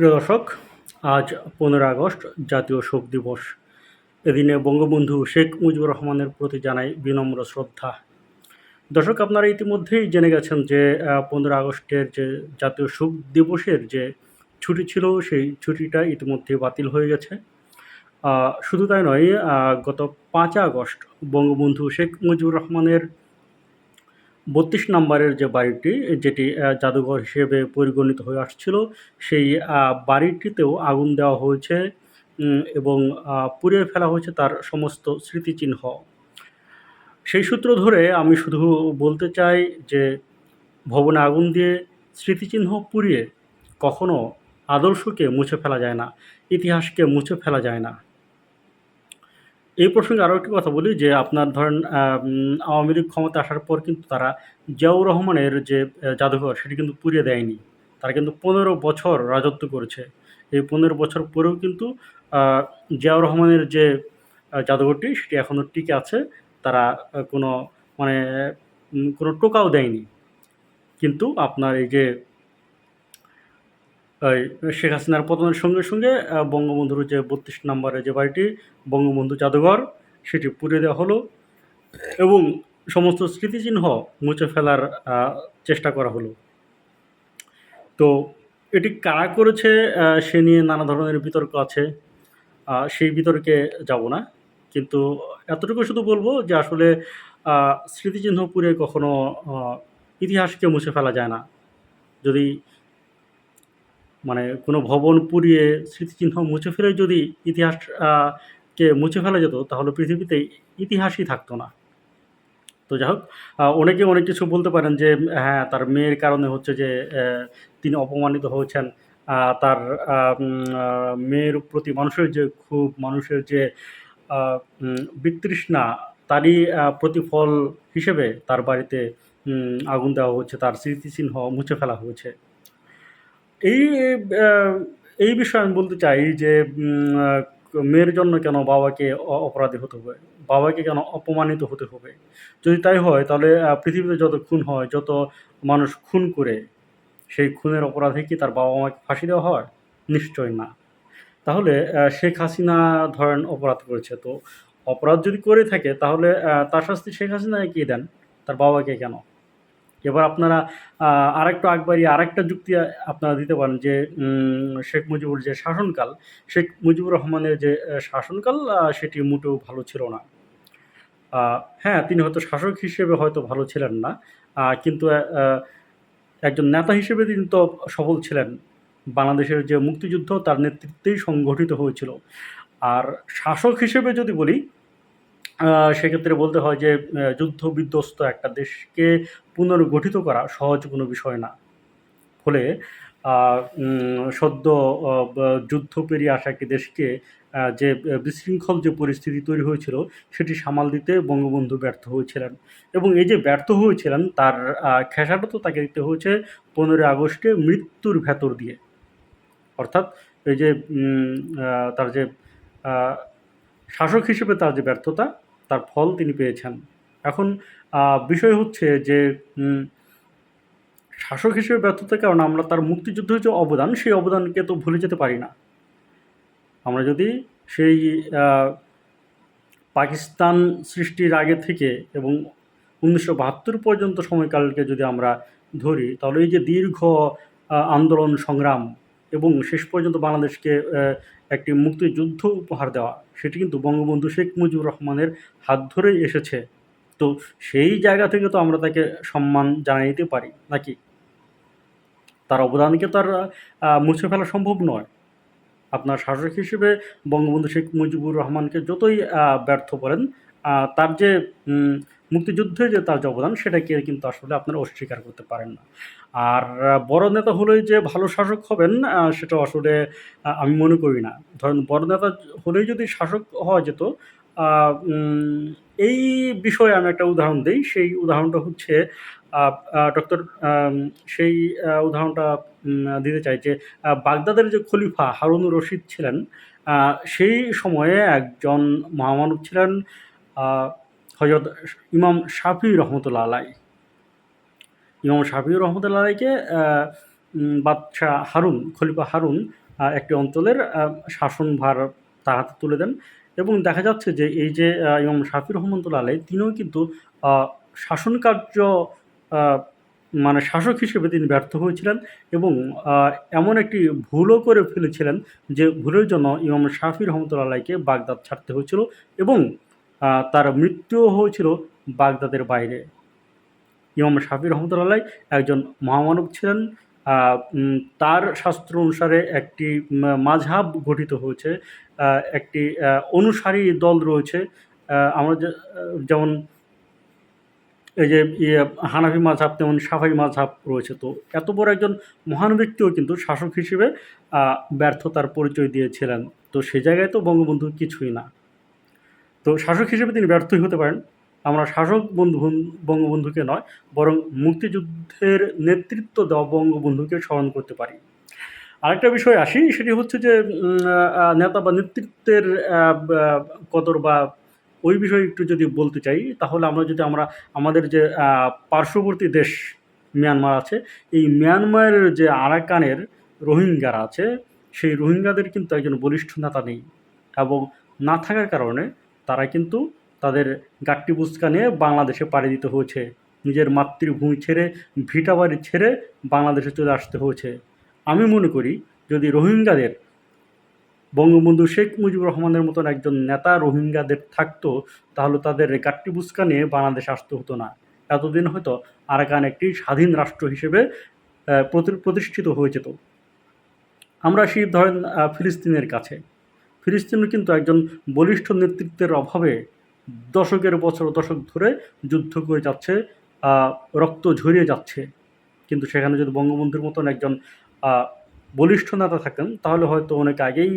প্রিয় দর্শক, আজ পনেরো আগস্ট, জাতীয় শোক দিবস। এদিনে বঙ্গবন্ধু শেখ মুজিবুর রহমানের প্রতি জানাই বিনম্র শ্রদ্ধা। দর্শক, আপনারা ইতিমধ্যেই জেনে গেছেন যে পনেরো আগস্টের যে জাতীয় শোক দিবসের যে ছুটি ছিল, সেই ছুটিটা ইতিমধ্যে বাতিল হয়ে গেছে। শুধু তাই নয় গত পাঁচ আগস্ট বঙ্গবন্ধু শেখ মুজিবুর রহমানের বত্রিশ নম্বরের যে বাড়িটি, যেটি জাদুঘর হিসেবে পরিগণিত হয়ে আসছিল, সেই বাড়িটিতেও আগুন দেওয়া হয়েছে এবং পুড়িয়ে ফেলা হয়েছে তার সমস্ত স্মৃতিচিহ্ন। সেই সূত্র ধরে আমি শুধু বলতে চাই যে, ভবনে আগুন দিয়ে স্মৃতিচিহ্ন পুড়িয়ে কখনো আদর্শকে মুছে ফেলা যায় না, ইতিহাসকে মুছে ফেলা যায় না। এই প্রসঙ্গে আরও একটি কথা বলি যে আপনার ধরেন আওয়ামী লীগ ক্ষমতা আসার পর কিন্তু তারা জিয়াউর রহমানের যে জাদুঘর সেটি কিন্তু পুড়িয়ে দেয়নি। তারা কিন্তু পনেরো বছর রাজত্ব করেছে। এই পনেরো বছর পরেও কিন্তু জিয়াউর রহমানের যে জাদুঘরটি সেটি এখনও টিকে আছে। তারা কোনো মানে কোনো টোকাও দেয়নি। কিন্তু আপনার এই যে এই শেখ হাসিনার পতনের সঙ্গে সঙ্গে বঙ্গবন্ধুর যে বত্রিশ নম্বরের যে বাড়িটি, বঙ্গবন্ধু জাদুঘর, সেটি পুড়িয়ে দেওয়া হলো এবং সমস্ত স্মৃতিচিহ্ন মুছে ফেলার চেষ্টা করা হলো। তো এটি কারা করেছে সে নিয়ে নানা ধরনের বিতর্ক আছে। সেই বিতর্কে যাব না। কিন্তু এতটুকু শুধু বলব যে আসলে স্মৃতিচিহ্ন পুড়ে কখনো ইতিহাসকে মুছে ফেলা যায় না। যদি মানে কোনো ভবন পুড়িয়ে স্মৃতিচিহ্ন মুছে ফেলে যদি ইতিহাস কে মুছে ফেলা যেত, তাহলে পৃথিবীতে ইতিহাসই থাকতো না। তো যাই হোক অনেকে অনেক কিছু বলতে পারেন যে হ্যাঁ তার মেয়ের কারণে হচ্ছে যে তিনি অপমানিত হয়েছেন। তার মেয়ের প্রতি মানুষের যে খুব মানুষের যে বিতৃষ্ণা, তারই প্রতিফল হিসেবে তার বাড়িতে আগুন দেওয়া হচ্ছে তার স্মৃতিচিহ্ন মুছে ফেলা হয়েছে। এই এই বিষয়ে আমি বলতে চাই যে মেয়ের জন্য কেন বাবাকে অপরাধী হতে হবে? বাবাকে কেন অপমানিত হতে হবে? যদি তাই হয়, তাহলে পৃথিবীতে যত খুন হয়, যত মানুষ খুন করে, সেই খুনের অপরাধে কি তার বাবা মাকে ফাঁসি দেওয়া হয়? নিশ্চয় না। তাহলে শেখ হাসিনা ধরেন অপরাধ করেছে। তো অপরাধ যদি করে থাকে, তাহলে তার শাস্তি শেখ হাসিনাকে কি দেন? তার বাবাকে কেন? এবার আপনারা আরেকটু আকবারি আরেকটা যুক্তি আপনারা দিতে পারেন যে শেখ মুজিবুর যে শাসনকাল, শেখ মুজিবুর রহমানের যে শাসনকাল সেটি মোটেও ভালো ছিল না। হ্যাঁ তিনি হয়তো শাসক হিসেবে হয়তো ভালো ছিলেন না কিন্তু একজন নেতা হিসেবে তিনি তো সফল ছিলেন। বাংলাদেশের যে মুক্তিযুদ্ধ, তার নেতৃত্বেই সংগঠিত হয়েছিল। আর শাসক হিসেবে যদি বলি সেক্ষেত্রে বলতে হয় যে যুদ্ধ বিধ্বস্ত একটা দেশকে পুনর্গঠিত করা সহজ কোনো বিষয় না। ফলে সদ্য যুদ্ধ পেরিয়ে আসা একটি দেশকে যে, বিশৃঙ্খল যে পরিস্থিতি তৈরি হয়েছিল, সেটি সামাল দিতে বঙ্গবন্ধু ব্যর্থ হয়েছিলেন। এবং এই যে ব্যর্থ হয়েছিলেন, তার খেসারত তো তাকে দিতে হয়েছে পনেরোই আগস্টে মৃত্যুর ভেতর দিয়ে। অর্থাৎ, এই যে তার যে শাসক হিসেবে তার যে ব্যর্থতা তার ফল তিনি পেয়েছেন। এখন বিষয় হচ্ছে যে শাসক হিসেবে ব্যর্থতার কারণে আমরা তার মুক্তিযুদ্ধের যে অবদান, সেই অবদানকে তো ভুলে যেতে পারি না। আমরা যদি সেই পাকিস্তান সৃষ্টির আগে থেকে এবং উনিশশো বাহাত্তর পর্যন্ত সময়কালকে যদি আমরা ধরি, তাহলে এই যে দীর্ঘ আন্দোলন সংগ্রাম এবং শেষ পর্যন্ত বাংলাদেশকে একটি মুক্তিযুদ্ধ উপহার দেওয়া সেটি কিন্তু বঙ্গবন্ধু শেখ মুজিবুর রহমানের হাত ধরেই এসেছে। তো সেই জায়গা থেকে তো আমরা তাকে সম্মান জানিয়ে দিতে পারি নাকি? তার অবদানকে তো আর আহ, মুছে ফেলা সম্ভব নয়? আপনার শাসক হিসেবে বঙ্গবন্ধু শেখ মুজিবুর রহমানকে যতই ব্যর্থ আহ, তার যে মুক্তিযুদ্ধে যে তার যে অবদান সেটাকে কিন্তু আসলে আপনারা অস্বীকার করতে পারেন না। আর বড় নেতা হলেই যে ভালো শাসক হবেন সেটা আসলে আমি মনে করি না। ধরেন, বড় নেতা হলেই যদি শাসক হওয়া যেত এই বিষয়ে আমি একটা উদাহরণ দিই। সেই উদাহরণটা হচ্ছে ডক্টর সেই উদাহরণটা দিতে চাই যে বাগদাদের যে খলিফা হারুনুর রশিদ ছিলেন সেই সময়ে একজন মহামানব ছিলেন হজরত ইমাম শাফি রহমতুল্লাহ আলাই। ইমাম শাফি রহমতুল্লাহ আলাইকে বাদশাহ হারুন, খলিফা হারুন একটি অঞ্চলের শাসনভার তার হাতে তুলে দেন এবং দেখা যাচ্ছে যে এই যে ইমাম শাফি রহমতুল্লাহ আলাই, তিনিও কিন্তু শাসন কার্য মানে শাসক হিসেবে তিনি ব্যর্থ হয়েছিলেন এবং এমন একটি ভুলও করে ফেলেছিলেন যে ভুলের জন্য ইমাম শাফি রহমতুল্লাহ আলাইকে বাগদাদ ছাড়তে হয়েছিল এবং তার মৃত্যুও হয়েছিল বাগদাদের বাইরে। ইমাম শাফি রহমতুল্লাহ একজন মহামানব ছিলেন তার শাস্ত্র অনুসারে একটি মাঝহাব গঠিত হয়েছে একটি অনুসারী দল রয়েছে আমরা যেমন এই যে ইয়ে হানাফি মাঝহাব তেমন সাফাই মাঝহাব রয়েছে। তো এত বড় একজন মহান ব্যক্তিও কিন্তু শাসক হিসেবে ব্যর্থতার পরিচয় দিয়েছিলেন। তো সে জায়গায় তো বঙ্গবন্ধু কিছুই না। তো শাসক হিসেবে তিনি ব্যর্থই হতে পারেন। আমরা শাসক বন্ধু বঙ্গবন্ধুকে নয়, বরং মুক্তিযুদ্ধের নেতৃত্ব দেওয়া বঙ্গবন্ধুকে স্মরণ করতে পারি। আরেকটা বিষয় আসি, সেটি হচ্ছে যে নেতা বা নেতৃত্বের কদর বা ওই বিষয়ে একটু যদি বলতে চাই, তাহলে আমরা যদি আমরা আমাদের যে পার্শ্ববর্তী দেশ মিয়ানমার আছে, এই মিয়ানমারের যে আরাকানের রোহিঙ্গারা আছে, সেই রোহিঙ্গাদের কিন্তু একজন বলিষ্ঠ নেতা নেই এবং না থাকার কারণে তারা কিন্তু তাদের গাট্টি বুস্কা নিয়ে বাংলাদেশে পাড়ি দিতে হয়েছে। নিজের মাতৃভূমি ছেড়ে, ভিটা বাড়ি ছেড়ে বাংলাদেশে চলে আসতে হয়েছে। আমি মনে করি, যদি রোহিঙ্গাদের, বঙ্গবন্ধু শেখ মুজিবুর রহমানের মতন একজন নেতা রোহিঙ্গাদের থাকতো, তাহলে তাদের গাট্টি বুস্কা নিয়ে বাংলাদেশে আসতে হতো না। এতদিন হয়তো আরাকান একটি স্বাধীন রাষ্ট্র হিসেবে প্রতি- প্রতিষ্ঠিত হয়ে যেত আমরা সেই ধরেন ফিলিস্তিনের কাছে। ফিলিস্তিনও কিন্তু একজন বলিষ্ঠ নেতৃত্বের অভাবে দশকের বছর দশক ধরে যুদ্ধ করে যাচ্ছে রক্ত ঝরিয়ে যাচ্ছে। কিন্তু সেখানে যদি বঙ্গবন্ধুর মতন একজন বলিষ্ঠ নেতা থাকেন, তাহলে হয়তো অনেক আগেই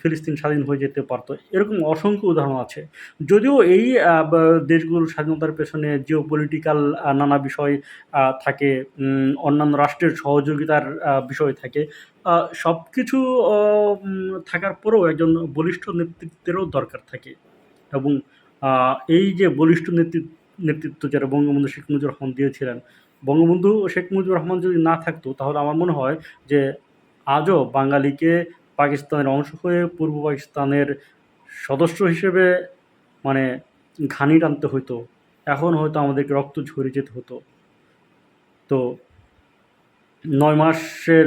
ফিলিস্তিন স্বাধীন হয়ে যেতে পারতো। এরকম অসংখ্য উদাহরণ আছে। যদিও এই দেশগুলোর স্বাধীনতার পেছনে জিও পলিটিক্যাল নানা বিষয় থাকে অন্যান্য রাষ্ট্রের সহযোগিতার বিষয় থাকে সব কিছু থাকার পরেও একজন বলিষ্ঠ নেতৃত্বেরও দরকার থাকে। এবং এই যে বলিষ্ঠ নেতৃত্ব নেতৃত্ব যারা বঙ্গবন্ধু শেখ মুজিবুর রহমান দিয়েছিলেন, বঙ্গবন্ধু শেখ মুজিবুর রহমান যদি না থাকতো, তাহলে আমার মনে হয় যে আজও বাঙালিকে পাকিস্তানের অংশ হয়ে পূর্ব পাকিস্তানের সদস্য হিসেবে মানে ঘানি টানতে হতো এখন হয়তো আমাদেরকে রক্ত ঝরে যেতে হতো। তো নয় মাসের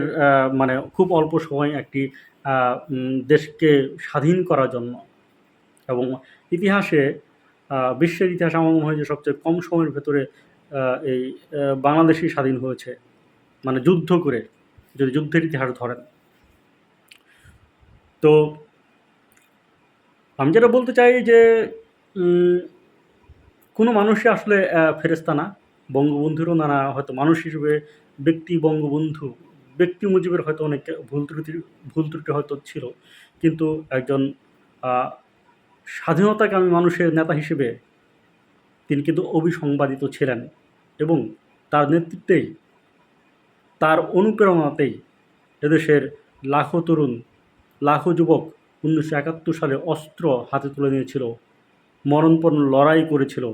মানে খুব অল্প সময় একটি দেশকে স্বাধীন করার জন্য। এবং ইতিহাসে বিশ্বের ইতিহাস আমার মনে হয় যে সবচেয়ে কম সময়ের ভেতরে এই বাংলাদেশই স্বাধীন হয়েছে। মানে যুদ্ধ করে, যদি যুদ্ধের ইতিহাস ধরেন। তো আমি যেটা বলতে চাই যে কোনো মানুষই আসলে ফেরেস্তা না। বঙ্গবন্ধুরও নানা হয়তো মানুষ হিসেবে ব্যক্তি বঙ্গবন্ধু, ব্যক্তি মুজিবের হয়তো অনেক ভুল ত্রুটি ভুল ত্রুটি হয়তো ছিল। কিন্তু একজন স্বাধীনতাকামী মানুষের নেতা হিসেবে তিনি কিন্তু অভিসংবাদিত ছিলেন এবং তার নেতৃত্বেই, তার অনুপ্রেরণাতেই এদেশের লাখো তরুণ লাখো যুবক উনিশশো একাত্তর সালে অস্ত্র হাতে তুলে নিয়েছিল, মরণপণ লড়াই করেছিল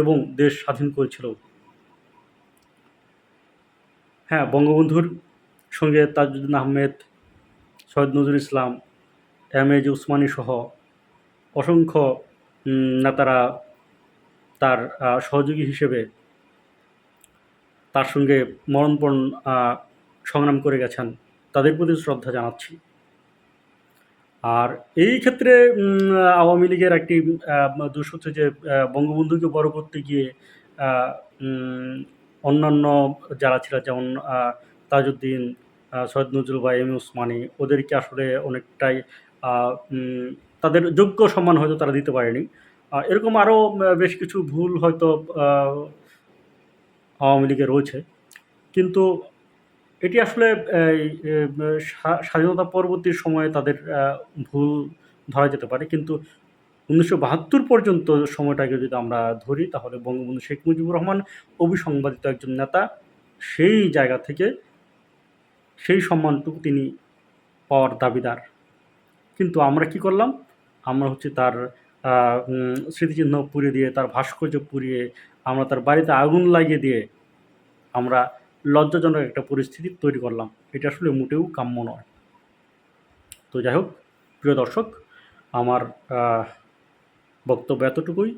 এবং দেশ স্বাধীন করেছিল। হ্যাঁ বঙ্গবন্ধুর সঙ্গে Tajuddin Ahmed, Syed Nazrul Islam, M A G Osmani সহ অসংখ্য নেতারা তার সহযোগী হিসেবে তার সঙ্গে মরণপণ সংগ্রাম করে গেছেন। তাদের প্রতি শ্রদ্ধা জানাচ্ছি। আর এই ক্ষেত্রে আওয়ামী লীগের একটি দোষ হচ্ছে যে বঙ্গবন্ধুকে বড় করতে গিয়ে অন্যান্য যারা ছিল, যেমন তাজউদ্দিন সৈয়দ নজরুল বা এম উসমানী, ওদেরকে আসলে অনেকটাই তাদের যোগ্য সম্মান হয়তো তারা দিতে পারেনি। এরকম আরও বেশ কিছু ভুল হয়তো আওয়ামী লীগে রয়েছে। কিন্তু এটি আসলে স্বাধীনতা পরবর্তী সময়ে তাদের ভুল ধরা যেতে পারে। কিন্তু উনিশশো বাহাত্তর পর্যন্ত সময়টাকে যদি আমরা ধরি, তাহলে বঙ্গবন্ধু শেখ মুজিবুর রহমান অবিসংবাদিত একজন নেতা, সেই জায়গা থেকে সেই সম্মানটুকু তিনি পাওয়ার দাবিদার। কিন্তু আমরা কি করলাম? আমরা হচ্ছে তার স্মৃতিচিহ্ন পুড়িয়ে দিয়ে, তার ভাস্কর্য পুড়িয়ে, আমরা তার বাড়িতে আগুন লাগিয়ে দিয়ে, আমরা লজ্জাজনক একটা পরিস্থিতি তৈরি করলাম। এটা আসলে মোটেও কাম্য নয়। তো যাই হোক, প্রিয় দর্শক, আমার বক্তব্য এতটুকুই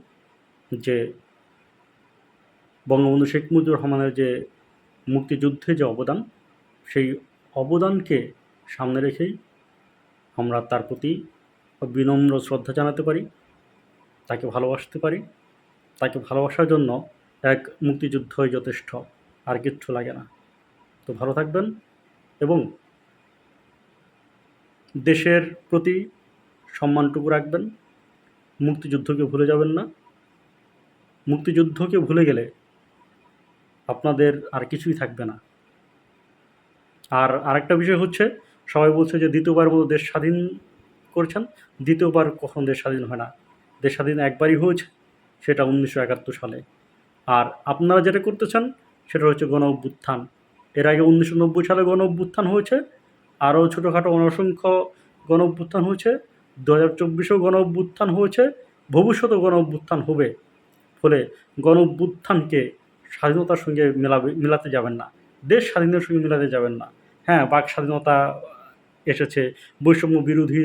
যে বঙ্গবন্ধু শেখ মুজিবুর রহমানের যে মুক্তিযুদ্ধে যে অবদান, সেই অবদানকে সামনে রেখেই আমরা তার প্রতি বিনম্র শ্রদ্ধা জানাতে পারি, তাকে ভালোবাসতে পারি, তাকে ভালোবাসার জন্য এক মুক্তিযুদ্ধই যথেষ্ট। আর কিচ্ছু লাগে না। তো ভালো থাকবেন এবং দেশের প্রতি সম্মানটুকু রাখবেন। মুক্তিযুদ্ধকে ভুলে যাবেন না। মুক্তিযুদ্ধকে ভুলে গেলে আপনাদের আর কিছুই থাকবে না। আর আরেকটা বিষয় হচ্ছে, সবাই বলছে যে দ্বিতীয়বার মতো দেশ স্বাধীন করছেন। দ্বিতীয়বার কখন দেশ স্বাধীন হয় না। দেশ স্বাধীন একবারই হয়েছে, সেটা উনিশশো একাত্তর সালে। আর আপনারা যেটা করতেছেন সেটা হচ্ছে গণ অভ্যুত্থান এর আগে উনিশশো নব্বই সালে গণ অভ্যুত্থান হয়েছে, আরও ছোটোখাটো অসংখ্য গণ অভ্যুত্থান হয়েছে, দু হাজার চব্বিশেও গণ অভ্যুত্থান হয়েছে, ভবিষ্যতেও গণ অভ্যুত্থান হবে। ফলে গণ অভ্যুত্থানকে স্বাধীনতার সঙ্গে মেলাবে, মেলাতে যাবেন না। দেশ স্বাধীনতার সঙ্গে মেলাতে যাবেন না। হ্যাঁ বাক স্বাধীনতা এসেছে, বৈষম্য বিরোধী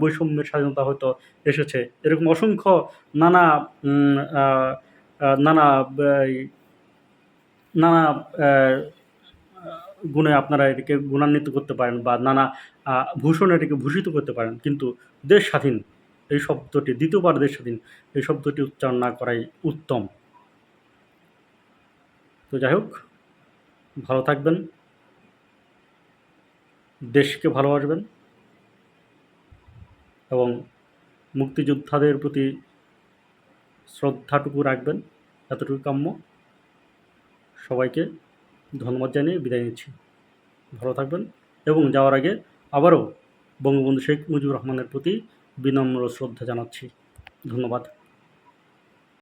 বৈষম্যের স্বাধীনতা হয়তো এসেছে। এরকম অসংখ্য নানা নানা নানা গুণে আপনারা এটিকে গুণান্বিত করতে পারেন বা নানা ভূষণে এটিকে ভূষিত করতে পারেন। কিন্তু দেশ স্বাধীন, এই শব্দটি, দ্বিতীয়বার দেশ স্বাধীন, এই শব্দটি উচ্চারণ না করাই উত্তম। তো যাই হোক, ভালো থাকবেন, দেশকে ভালোবাসবেন এবং মুক্তিযোদ্ধাদের প্রতি শ্রদ্ধাটুকু রাখবেন। এতটুকু কাম্য। সবাইকে ধন্যবাদ জানিয়ে বিদায় নিচ্ছি। ভালো থাকবেন এবং যাওয়ার আগে আবারও বঙ্গবন্ধু শেখ মুজিবুর রহমানের প্রতি বিনম্র শ্রদ্ধা জানাচ্ছি। ধন্যবাদ।